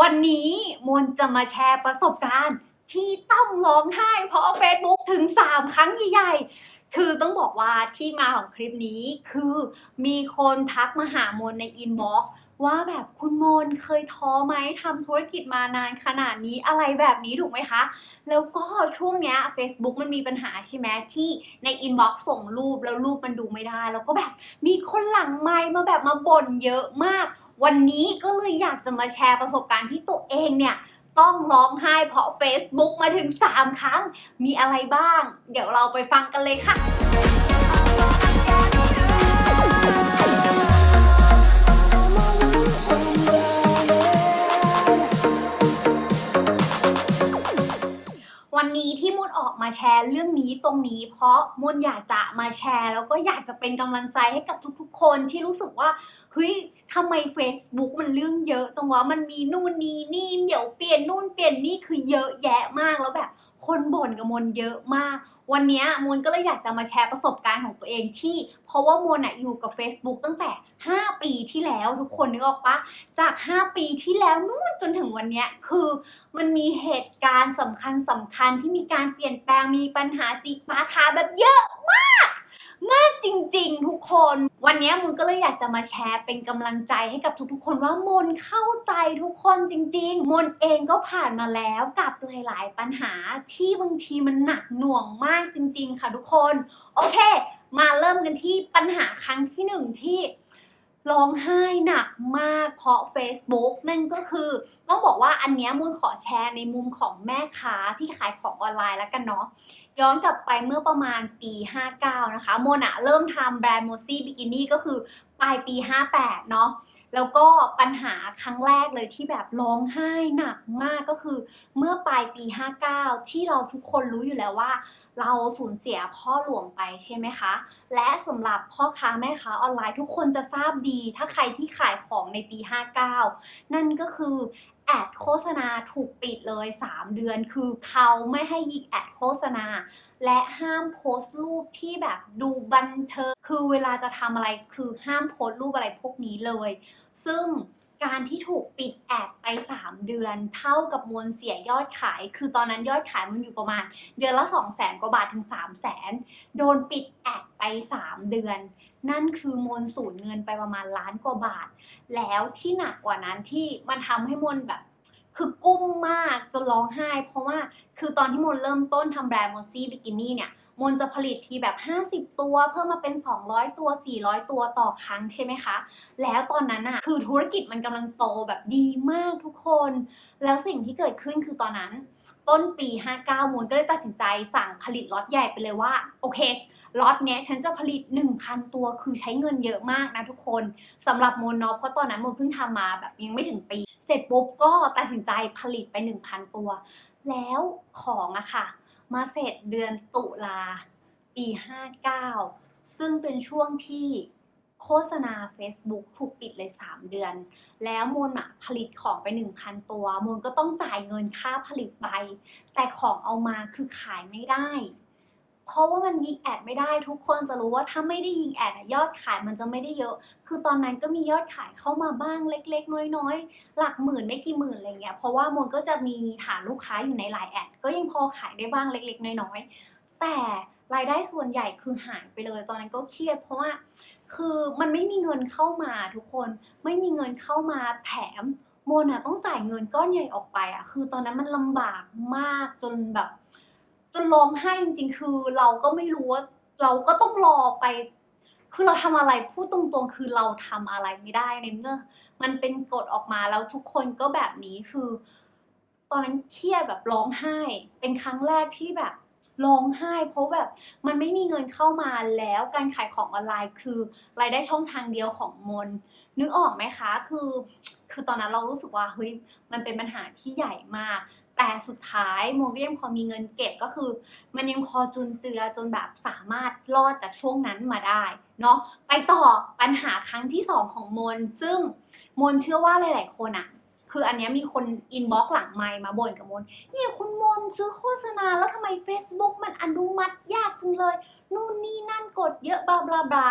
วันนี้มนจะมาแชร์ประสบการณ์ ที่ต้องร้องไห้เพราะ Facebook ถึง 3 ครั้งใหญ่ๆ คือต้องบอกว่าที่มาของคลิปนี้คือมีคนทักมาหามนในอินบ็อกว่าแบบคุณมนเคยท้อไหมทำธุรกิจมานานขนาดนี้อะไรแบบนี้ถูกไหมคะ แล้วก็ช่วงเนี้ย Facebook มันมีปัญหาใช่ไหมที่ในอินบ็อกซ์ส่งรูปแล้วรูปมันดูไม่ได้ แล้วก็แบบมีคนหลังไมมาแบบมาบ่นเยอะมาก วันนี้ก็เลยอยากจะมาแชร์ประสบการณ์ที่ตัวเองเนี่ยต้องร้องไห้เพราะ Facebook มาถึง 3 ครั้ง มีอะไรบ้าง เดี๋ยวเราไปฟังกันเลยค่ะ นี้ที่มุดออกมาแชร์เรื่องนี้ตรงนี้ เพราะมุดอยากจะมาแชร์ แล้วก็อยากจะเป็นกำลังใจให้กับทุกๆ คนที่รู้สึกว่าเฮ้ยทำไม Facebook มันเรื่องเยอะจังวะมันมีนู่นนี่นี่เดี๋ยวเปลี่ยนนู่นเปลี่ยนนี่คือเยอะแยะมากแล้วแบบ คนบ่นกับมนเยอะมาก วันนี้มนก็เลยอยากจะมาแชร์ประสบการณ์ของตัวเองที่ เพราะว่ามนอะอยู่กับ Facebook ตั้งแต่ 5 ปีที่แล้วทุกคนนึกออกปะจาก 5 ปีที่แล้วนู่นจนถึงวันนี้คือมันมีเหตุการณ์สำคัญสำคัญที่มีการเปลี่ยนแปลงมีปัญหาจิกปาทาแบบเยอะ มากจริงๆ ทุกคน วันนี้มนก็เลยอยากจะมาแชร์เป็นกำลังใจให้กับทุกๆ คนว่ามนเข้าใจทุกคนจริง ๆมนเองก็ผ่านมาแล้วกับหลายๆ ปัญหาที่บางทีมันหนักหน่วงมากจริง ๆ ค่ะทุกคน โอเค มาเริ่มกันที่ปัญหาครั้งที่หนึ่งที่ร้องไห้หนักมากเพราะ Facebook นั่นก็คือ ต้องบอกว่าอันนี้มูลขอแชร์ในมุมของแม่ค้าที่ขายของออนไลน์แล้วกันเนาะย้อนกลับไปเมื่อประมาณปี 59 นะคะ โมนะเริ่มทำแบรนด์โมซี่บิกินี่ก็คือปลายปี 58 เนาะแล้วก็ปัญหาครั้งแรกเลยที่แบบร้องไห้หนักมากก็คือ เมื่อปลายปี 59 ที่เราทุกคนรู้อยู่แล้วว่า เราสูญเสียพ่อหลวงไปใช่ไหมคะ และสำหรับพ่อค้าแม่ค้าออนไลน์ทุกคนจะทราบดี ถ้าใครที่ขายของในปี 59 นั่นก็คือ แอดโฆษณาถูกปิดเลย 3 เดือน คือเขาไม่ให้ยิงแอดโฆษณา และห้ามโพสต์รูปที่แบบดูบันเทิงคือเวลาจะทำอะไรคือห้ามโพสต์รูปอะไรพวกนี้เลย ซึ่งการที่ถูกปิดแอดไป 3 เดือน เท่ากับมวลเสียยอดขาย คือตอนนั้นยอดขายมันอยู่ประมาณ เดือนละ 2 0 0แสนกว่าบาทถึง 3 0 0แสนโดนปิดแอดไป 3 เดือน นั่นคือมวลสูญเงินไปประมาณล้านกว่าบาท แล้วที่หนักกว่านั้นที่มันทำให้มวลแบบ คือกุ้มมากจนร้องไห้ เพราะว่าคือตอนที่มนเริ่มต้นทำแบรนด์มนซี่บิกินี่เนี่ยมนจะผลิตทีแบบ 50 ตัวเพิ่มมาเป็น 200 ตัว 400 ตัวต่อครั้งใช่ไหมคะ แล้วตอนนั้นอะคือธุรกิจมันกำลังโตแบบดีมากทุกคน แล้วสิ่งที่เกิดขึ้นคือตอนนั้น ต้นปี 59มูลก็เลยตัดสินใจสั่งผลิตล็อตใหญ่ไปเลยว่า โอเค ล็อตเนี้ยฉันจะผลิต 1,000 ตัวคือใช้เงินเยอะมากนะทุกคนสำหรับโมนเนาะเพราะตอนนั้นโมนเพิ่งทำมาแบบยังไม่ถึงปี เสร็จปุ๊บก็ตัดสินใจผลิตไป 1,000 ตัว แล้วของอะค่ะ มาเสร็จเดือนตุลาปี 59 ซึ่งเป็นช่วงที่โฆษณา Facebook ถูกปิดเลย 3 เดือน แล้วมนอะผลิตของไป 1,000 ตัว มนก็ต้องจ่ายเงินค่าผลิตไป แต่ของเอามาคือขายไม่ได้ เพราะว่ามันยิงแอดไม่ได้ทุกคนจะรู้ว่าถ้าไม่ได้ยิงแอดยอดขายมันจะไม่ได้เยอะ คือตอนนั้นก็มียอดขายเข้ามาบ้างเล็ก ๆ น้อยๆ หลักหมื่นไม่กี่หมื่นอะไรเงี้ยเพราะว่ามนก็จะมีฐานลูกค้าอยู่ในไลน์แอดก็ยังพอขายได้บ้างเล็ก ๆ น้อยๆ แต่รายได้ส่วนใหญ่คือหายไปเลย ตอนนั้นก็เครียดเพราะว่าคือมันไม่มีเงินเข้ามาทุกคนไม่มีเงินเข้ามาแถมโมนอะต้องจ่ายเงินก้อนใหญ่ออกไปอะคือตอนนั้นมันลำบากมากจนแบบ จนร้องไห้จริงๆ คือเราก็ไม่รู้ว่าเราก็ต้องรอไป คือเราทำอะไรพูดตรงๆ คือเราทำอะไรไม่ได้ในเมื่อมันเป็นกฎออกมาแล้วทุกคนก็แบบนี้คือ ตอนนั้นเครียดแบบร้องไห้ เป็นครั้งแรกที่แบบร้องไห้ เพราะแบบมันไม่มีเงินเข้ามาแล้วการขายของออนไลน์คือรายได้ช่องทางเดียวของมน นึกออกไหมคะ คือ คือตอนนั้นเรารู้สึกว่าเฮ้ยมันเป็นปัญหาที่ใหญ่มาก แต่สุดท้ายโมก็ยังพอมีเงินเก็บก็คือ มันยังพอจุนเจือจนแบบสามารถรอดจากช่วงนั้นมาได้เนาะไปต่อปัญหาครั้งที่สองของมน ซึ่งมนเชื่อว่าหลาย ๆ คนอะคืออันนี้มีคนอินบ็อกซ์หลังไมค์มาบ่นกับมนเนี่ยคุณมนซื้อโฆษณาแล้วทำไม Facebook มันอนุมัติยากจังเลย นู่นนี่นั่นกดเยอะบลาบลาบลา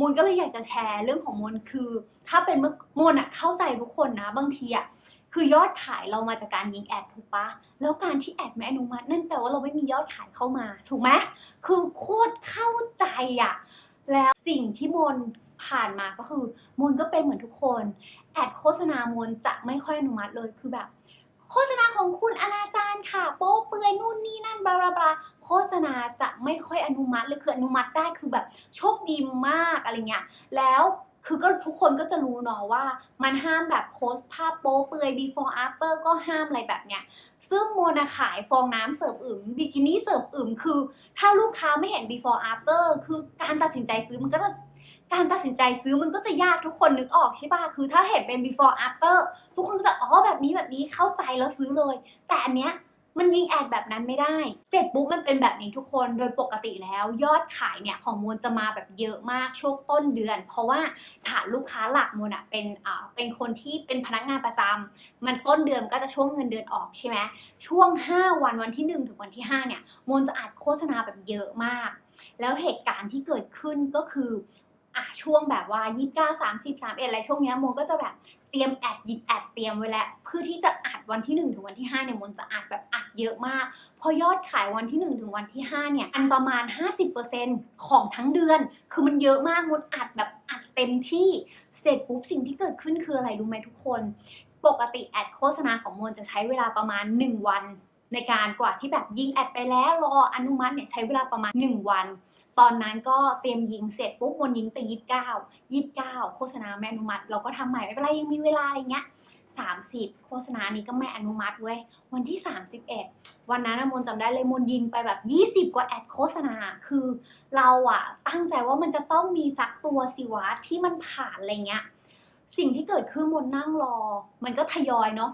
มนก็เลยอยากจะแชร์เรื่องของมนคือ ถ้าเป็นเมื่อมนอะเข้าใจทุกคนนะ บางทีอะ คือยอดขายเรามาจากการยิงแอดถูกปะแล้วการที่แอดไม่อนุมัตินั่นแปลว่าเราไม่มียอดขายเข้ามา ถูกไหมคือโคตรเข้าใจอะแล้วสิ่งที่มนผ่านมาก็คือมนก็เป็นเหมือนทุกคน แอดโฆษณามนจะไม่ค่อยอนุมัติเลยคือแบบ โฆษณาของคุณอนาจารค่ะ โป๊เปือยนู่นนี่นั่นบลาบลาบลาโฆษณาจะไม่ค่อยอนุมัติเลยคืออนุมัติได้คือแบบโชคดีมากอะไรเงี้ยแล้ว คือก็ทุกคนก็จะรู้เนาะว่า มันห้ามแบบโพสต์ภาพโป๊เปลือย before after ก็ห้ามอะไรแบบเนี้ย ซึ่งโมนาขายฟองน้ำเสิร์ฟอึมบิกินี่เสิร์ฟอึมคือ ถ้าลูกค้าไม่เห็น before after คือการตัดสินใจซื้อมันก็จะการตัดสินใจซื้อมันก็จะยากทุกคนนึกออกใช่ป่ะ คือถ้าเห็นเป็น before after ทุกคนจะอ๋อแบบนี้แบบนี้เข้าใจแล้วซื้อเลย แต่อันเนี้ย มันยิงแอดแบบนั้นไม่ได้ เสร็จปุ๊บมันเป็นแบบนี้ทุกคนโดยปกติแล้วยอดขายเนี่ยของมวลจะมาแบบเยอะมากช่วงต้นเดือน เพราะว่าฐานลูกค้าหลักมวลอะเป็นอ่าเป็นคนที่เป็นพนักงานประจำมันต้นเดือนก็จะช่วงเงินเดือนออกใช่ไหมช่วง 5 วันวันที่ 1 ถึงวันที่ 5 เนี่ยมวลจะอัดโฆษณาแบบเยอะมาก แล้วเหตุการณ์ที่เกิดขึ้นก็คืออะช่วงแบบว่า 29 30 31อะไรช่วงเนี้ยมนก็จะแบบ เตรียมแอดหยิบแอดเตรียมไว้แล้วเพื่อที่จะอัดวันที่ 1 ถึงวันที่5เนี่ยมนจะอัดแบบอัดเยอะมาก พอยอดขายวันที่ 1 ถึงวันที่5เนี่ยอันประมาณ 50%ของทั้งเดือน คือมันเยอะมากมดอัดแบบอัดเต็มที่เสร็จปุ๊บสิ่งที่เกิดขึ้นคืออะไรรู้ไหมทุกคน ปกติแอดโฆษณาของมนจะใช้เวลาประมาณ 1 วันในการกว่าที่แบบยิงแอดไปแล้วรออนุมัติเนี่ยใช้เวลาประมาณ 1 วัน ตอนนั้นก็เตรียมยิงเสร็จปุ๊บวนยิงแต่ยี่สิบเก้ายี่สิบเก้าโฆษณาไม่อนุมัติ เราก็ทำใหม่ไม่เป็นไรยังมีเวลาอะไรเงี้ยสามสิบโฆษณานี้ก็ไม่อนุมัติเว้ยวันที่31วันนั้นมนจำได้เลยมนยิงไปแบบ20กว่าแอดโฆษณาคือเราอะตั้งใจว่ามันจะต้องมีสักตัวสิวะที่มันผ่านอะไรเงี้ยสิ่งที่เกิดขึ้นมนนั่งรอ มันก็ทยอยเนาะ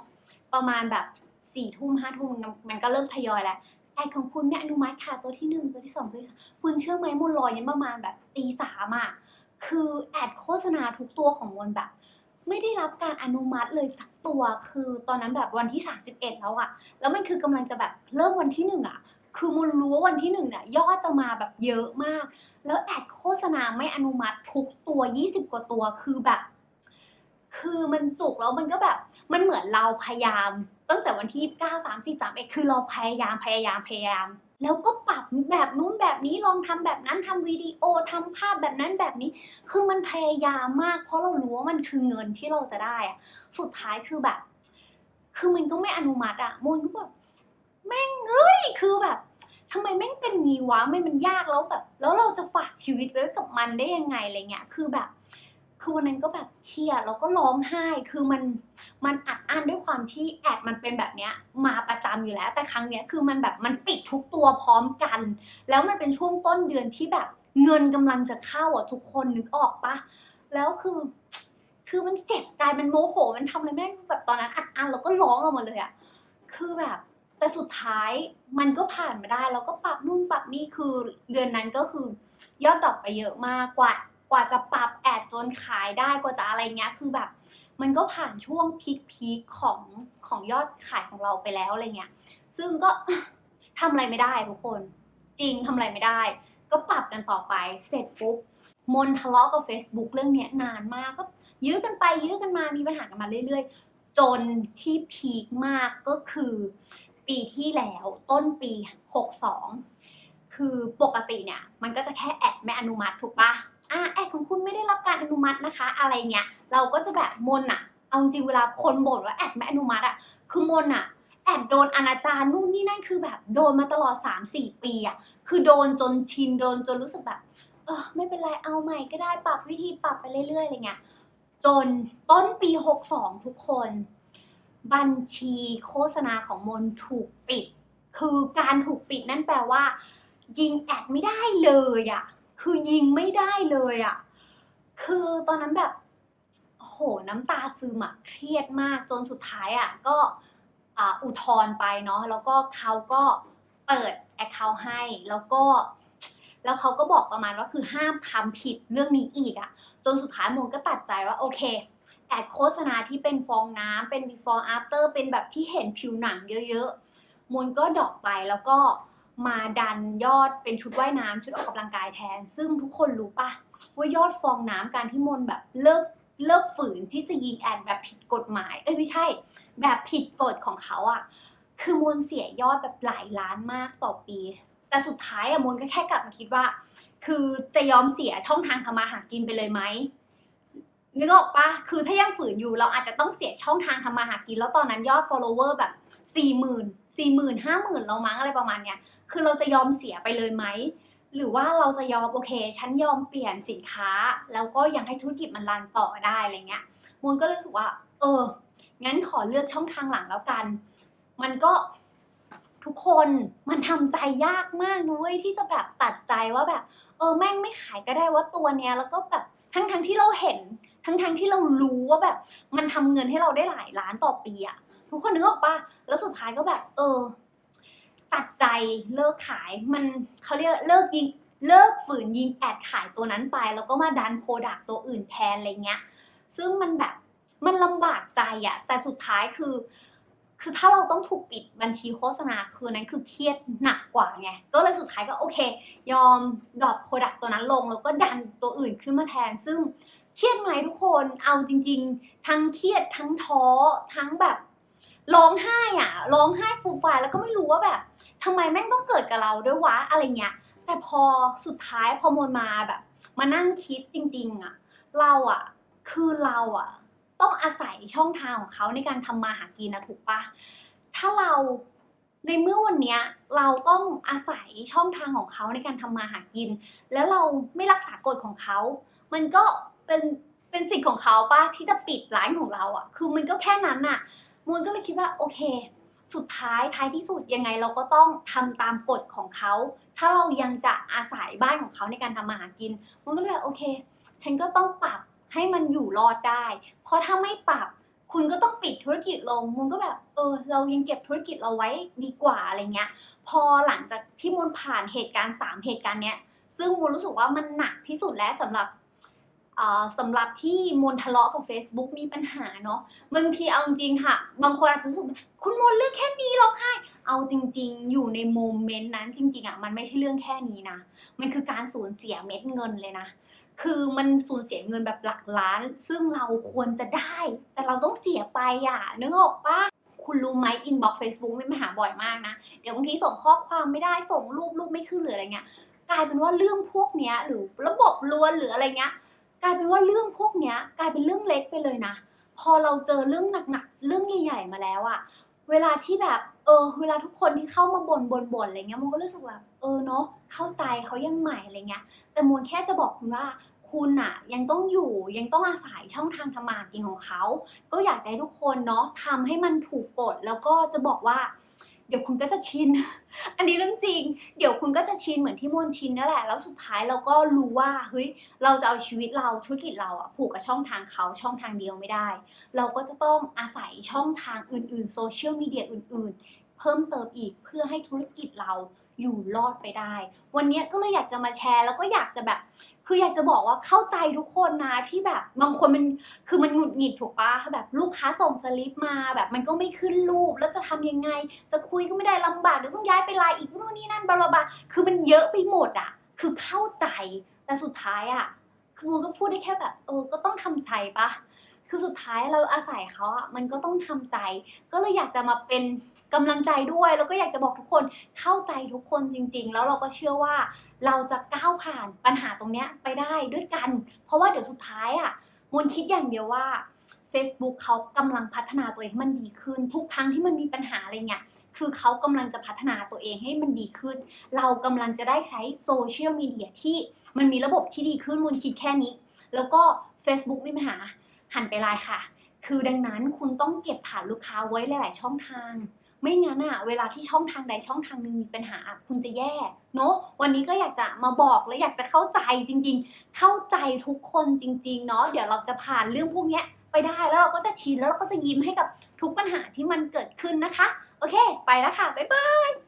ประมาณแบบสี่ทุ่มห้าทุ่มมันมันก็เริ่มทยอยแล้ว แอดของคุณไม่อนุมัติค่ะตัวที่หนึ่งตัวที่สองตัวที่สามคุณเชื่อไหมมนรอยยันประมาณแบบตีสามอะคือแอดโฆษณาทุกตัวของมนแบบ ไม่ได้รับการอนุมัติเลยสักตัวคือตอนนั้นแบบวันที่ 31 แล้วอะแล้วมันคือกำลังจะแบบเริ่มวันที่หนึ่งอะคือมนรู้ว่าวันที่หนึ่งเนี่ยยอดจะมาแบบเยอะมาก แล้วแอดโฆษณาไม่อนุมัติทุกตัว 20 กว่าตัวคือแบบ คือมันจุกแล้วมันก็แบบ มันเหมือนเราพยายาม ตั้งแต่วันที่ 9 30 31คือเราพยายามพยายามพยายาม แล้วก็ปรับแบบนู้นแบบนี้ลองทำแบบนั้นทำวิดีโอทำภาพแบบนั้นแบบนี้ คือมันพยายามมาก เพราะเรารู้ว่ามันคือเงินที่เราจะได้อะสุดท้ายคือแบบ คือมันก็ไม่อนุมัติอะมนก็แบบแม่งเอ้ยคือแบบทำไมแม่งเป็นงี้วะไม่มันยากแล้วแบบ แล้วเราจะฝากชีวิตไว้กับมันได้ยังไงอะไรเงี้ยคือแบบ คือวันนั้นก็แบบเครียดแล้วก็ร้องไห้ คือมันมันอัดอั้นด้วยความที่แอดมันเป็นแบบเนี้ยมาประจำอยู่แล้ว แต่ครั้งเนี้ยคือมันแบบมันปิดทุกตัวพร้อมกัน แล้วมันเป็นช่วงต้นเดือนที่แบบเงินกำลังจะเข้าอะทุกคนนึกออกปะแล้วคือ คือมันเจ็บใจมันโมโหมันทำอะไรไม่ได้แบบตอนนั้นอัดอั้นแล้วก็ร้องออกมาเลยอะคือแบบแต่สุดท้ายมันก็ผ่านมาได้ แล้วก็ปรับนู่นปรับนี่คือเดือนนั้นก็คือยอดดอปไปเยอะมากกว่า ว่าจะปรับแอดจนขายได้กว่าจะอะไรเงี้ยคือแบบ มันก็ผ่านช่วงพีคพีคของของยอดขายของเราไปแล้วอะไรเงี้ยซึ่งก็ทำอะไรไม่ได้ทุกคน จริงทำอะไรไม่ได้ ก็ปรับกันต่อไปเสร็จปุ๊บมนทะเลาะกับ Facebook เรื่องเนี้ยนานมากก็ยื้อกันไปยื้อกันมามีปัญหากันมาเรื่อย ๆ จนที่พีคมากก็คือ ปีที่แล้วต้นปี 62 คือปกติเนี่ย มันก็จะแค่แอดไม่อนุมัติถูกปะ อะแอดของคุณไม่ได้รับการอนุมัตินะคะ อะไรเงี้ยเราก็จะแบบมนอะเอาจริงเวลาคนบ่นว่าแอดไม่อนุมัติอะคือมนอะแอดโดนอนาจารนู่นนี่นั่นคือแบบโดนมาตลอด 3-4 ปีอะคือโดนจนชินโดนจนรู้สึกแบบเออไม่เป็นไรเอาใหม่ก็ได้ปรับวิธีปรับไปเรื่อยๆอะไรเงี้ยจนต้นปี 62 ทุกคน บัญชีโฆษณาของมนถูกปิด คือการถูกปิดนั่นแปลว่า ยิงแอดไม่ได้เลยอะ คือยิงไม่ได้เลยอะ่ะ คือตอนนั้นแบบโหน้ำตาซึมอะเครียดมากจนสุดท้ายอะก็อุทธรณ์ไปเนาะแล้วก็เขาก็เปิดแอคเคาท์ให้แล้วก็ แล้วเขาก็บอกประมาณว่าคือห้ามทำผิดเรื่องนี้อีกอะจนสุดท้ายมนก็ตัดใจว่าโอเค แอดโฆษณาที่เป็นฟองน้ำเป็น before after เป็นแบบที่เห็นผิวหนังเยอะๆมนก็ดอกไปแล้วก็ มาดันยอดเป็นชุดว่ายน้ำชุดออกกำลังกายแทน ซึ่งทุกคนรู้ปะว่ายอดฟองน้ำการที่มนแบบเลิกเลิกฝืนที่จะยิงแอดแบบผิดกฎหมาย เอ้ยไม่ใช่ แบบผิดกฎของเขาอะคือมวลเสียยอดแบบหลายล้านมากต่อปี แต่สุดท้ายอะมวลก็แค่กลับมาคิดว่า คือจะยอมเสียช่องทางทำมาหากินไปเลยไหมนึกออกปะคือถ้ายังฝืนอยู่เราอาจจะต้องเสียช่องทางทำมาหากิน แล้วตอนนั้นยอด follower แบบ สี่หมื่นสี่หมื่นห้าหมื่นเรามั้งอะไรประมาณเนี้ยคือเราจะยอมเสียไปเลยไหมหรือว่าเราจะยอมโอเคฉันยอมเปลี่ยนสินค้า แล้วก็ยังให้ธุรกิจมันรันต่อได้อะไรเงี้ยมูลก็เลยรู้สึกว่า เออ งั้นขอเลือกช่องทางหลังแล้วกัน มันก็ทุกคนมันทำใจยากมากนุ้ยที่จะแบบตัดใจว่าแบบ เออแม่งไม่ขายก็ได้ว่าตัวเนี้ยแล้วก็แบบทั้งทั้งที่เราเห็น ทั้งทั้งที่เรารู้ว่าแบบ มันทำเงินให้เราได้หลายล้านต่อปีอะ ทุกคนนึกออกปะแล้วสุดท้ายก็แบบ เออ ตัดใจเลิกขายมันเขาเรียกเลิกยิงเลิกฝืนยิงแอดขายตัวนั้นไป แล้วก็มาดันโปรดักตัวอื่นแทนอะไรเงี้ย ซึ่งมันแบบมันลำบากใจอะแต่สุดท้ายคือ คือถ้าเราต้องถูกปิดบัญชีโฆษณาคือนั้นคือเครียดหนักกว่าไง ก็เลยสุดท้ายก็โอเค ยอมดรอปโปรดักตัวนั้นลง แล้วก็ดันตัวอื่นขึ้นมาแทน ซึ่งเครียดไหมทุกคน เอาจริง ๆ ทั้งเครียดทั้งท้อทั้งแบบ ร้องไห้อะร้องไห้ฟูฟายแล้วก็ไม่รู้ว่าแบบทำไมแม่งต้องเกิดกับเราด้วยวะอะไรเงี้ย แต่พอสุดท้ายพอมวลมาแบบ มานั่งคิดจริง ๆอะเราอะคือเราอะต้องอาศัยช่องทางของเขาในการทำมาหากินนะถูกปะถ้าเราในเมื่อวันเนี้ยเราต้องอาศัยช่องทางของเขาในการทำมาหากิน แล้วเราไม่รักษากฎของเขา มันก็เป็นเป็นสิทธิ์ของเขาปะที่จะปิดร้านของเราอะคือมันก็แค่นั้นน่ะ มูลก็เลยคิดว่าโอเค สุดท้ายท้ายที่สุดยังไงเราก็ต้องทำตามกฎของเขา ถ้าเรายังจะอาศัยบ้านของเขาในการทำมาหากินมันก็เลยแบบโอเค ฉันก็ต้องปรับให้มันอยู่รอดได้ เพราะถ้าไม่ปรับคุณก็ต้องปิดธุรกิจลงมุนก็แบบเออเรายังเก็บธุรกิจเราไว้ดีกว่าอะไรเงี้ย พอหลังจากที่มูลผ่านเหตุการณ์สามเหตุการณ์เนี้ยซึ่งมูลรู้สึกว่ามันหนักที่สุดแล้วสำหรับ สำหรับที่มูลทะเลาะกับ Facebook มีปัญหาเนาะบางทีเอาจริงๆค่ะ บางคนอาจจะรู้สึกคุณมนเลือกแค่นี้ร้องไห้เอาจริง ๆ อยู่ในโมเมนต์นั้นจริง ๆอะมันไม่ใช่เรื่องแค่นี้นะ มันคือการสูญเสียเม็ดเงินเลยนะ คือมันสูญเสียเงินแบบหลักล้าน ซึ่งเราควรจะได้ แต่เราต้องเสียไปอะนึกออกปะคุณรู้ไหมอินบ็อกซ์เฟซบุ๊กมีปัญหาบ่อยมากนะ เดี๋ยวบางทีส่งข้อความไม่ได้ส่งรูปรูปไม่ขึ้นหรืออะไรเงี้ยกลายเป็นว่าเรื่องพวกเนี้ยหรือระบบล้วนหรืออะไรเงี้ย กลายเป็นว่าเรื่องพวกเนี้ยกลายเป็นเรื่องเล็กไปเลยนะ พอเราเจอเรื่องหนักๆเรื่องใหญ่ ๆ มาแล้วอะเวลาที่แบบเออ เวลาทุกคนที่เข้ามาบ่นบ่นบ่นอะไรเงี้ยมันก็รู้สึกว่าเออเนาะเข้าใจเขายังใหม่อะไรเงี้ย แต่มวลแค่จะบอกคุณว่าคุณอะยังต้องอยู่ยังต้องอาศัยช่องทางทำมาหากินของเขา ก็อยากจะให้ทุกคนเนาะทำให้มันถูกกฎแล้วก็จะบอกว่า เดี๋ยวคุณก็จะชิน อันนี้เรื่องจริง เดี๋ยวคุณก็จะชินเหมือนที่มนชินนั่นแหละ แล้วสุดท้ายเราก็รู้ว่าเฮ้ยเราจะเอาชีวิตเราธุรกิจเราอะผูกกับช่องทางเขาช่องทางเดียวไม่ได้ เราก็จะต้องอาศัยช่องทางอื่นๆโซเชียลมีเดียอื่น ๆ เพิ่มเติมอีกเพื่อให้ธุรกิจเรา อยู่รอดไปได้ วันนี้ก็เลยอยากจะมาแชร์ แล้วก็อยากจะแบบ คืออยากจะบอกว่าเข้าใจทุกคนนะที่แบบบางคนมันคือมันหงุดหงิดถูกปะแบบลูกค้าส่งสลิปมาแบบมันก็ไม่ขึ้นรูปแล้วจะทำยังไง จะคุยก็ไม่ได้ลำบากเดี๋ยวต้องย้ายไปไลน์อีกนู่นนี่นั่นบลาบลาคือมันเยอะไปหมดอะคือเข้าใจแต่สุดท้ายอะคือมันก็พูดได้แค่แบบเออก็ต้องทำใจปะ คือสุดท้ายเราอาศัยเขาอะมันก็ต้องทำใจ ก็เลยอยากจะมาเป็นกำลังใจด้วย แล้วก็อยากจะบอกทุกคนเข้าใจทุกคนจริง ๆ แล้วเราก็เชื่อว่าเราจะก้าวผ่านปัญหาตรงเนี้ยไปได้ด้วยกัน เพราะว่าเดี๋ยวสุดท้ายอะมนคิดอย่างเดียวว่า Facebook เขากำลังพัฒนาตัวเองให้มันดีขึ้น ทุกครั้งที่มันมีปัญหาอะไรเงี้ยคือเขากำลังจะพัฒนาตัวเองให้มันดีขึ้น เรากำลังจะได้ใช้โซเชียลมีเดียที่มันมีระบบที่ดีขึ้นมูลคิดแค่นี้ แล้วก็ Facebook มีปัญหา หันไปไลน์ค่ะ คือดังนั้นคุณต้องเก็บฐานลูกค้าไว้หลาย ๆ ช่องทาง ไม่งั้นอะเวลาที่ช่องทางใดช่องทางหนึ่งมีปัญหาคุณจะแย่เนาะวันนี้ก็อยากจะมาบอกและอยากจะเข้าใจจริง ๆ เข้าใจทุกคนจริง ๆ เนาะเดี๋ยวเราจะผ่านเรื่องพวกเนี้ยไปได้แล้วเราก็จะชินแล้วเราก็จะยิ้มให้กับทุกปัญหาที่มันเกิดขึ้นนะคะ โอเค ไปแล้วค่ะบ๊ายบาย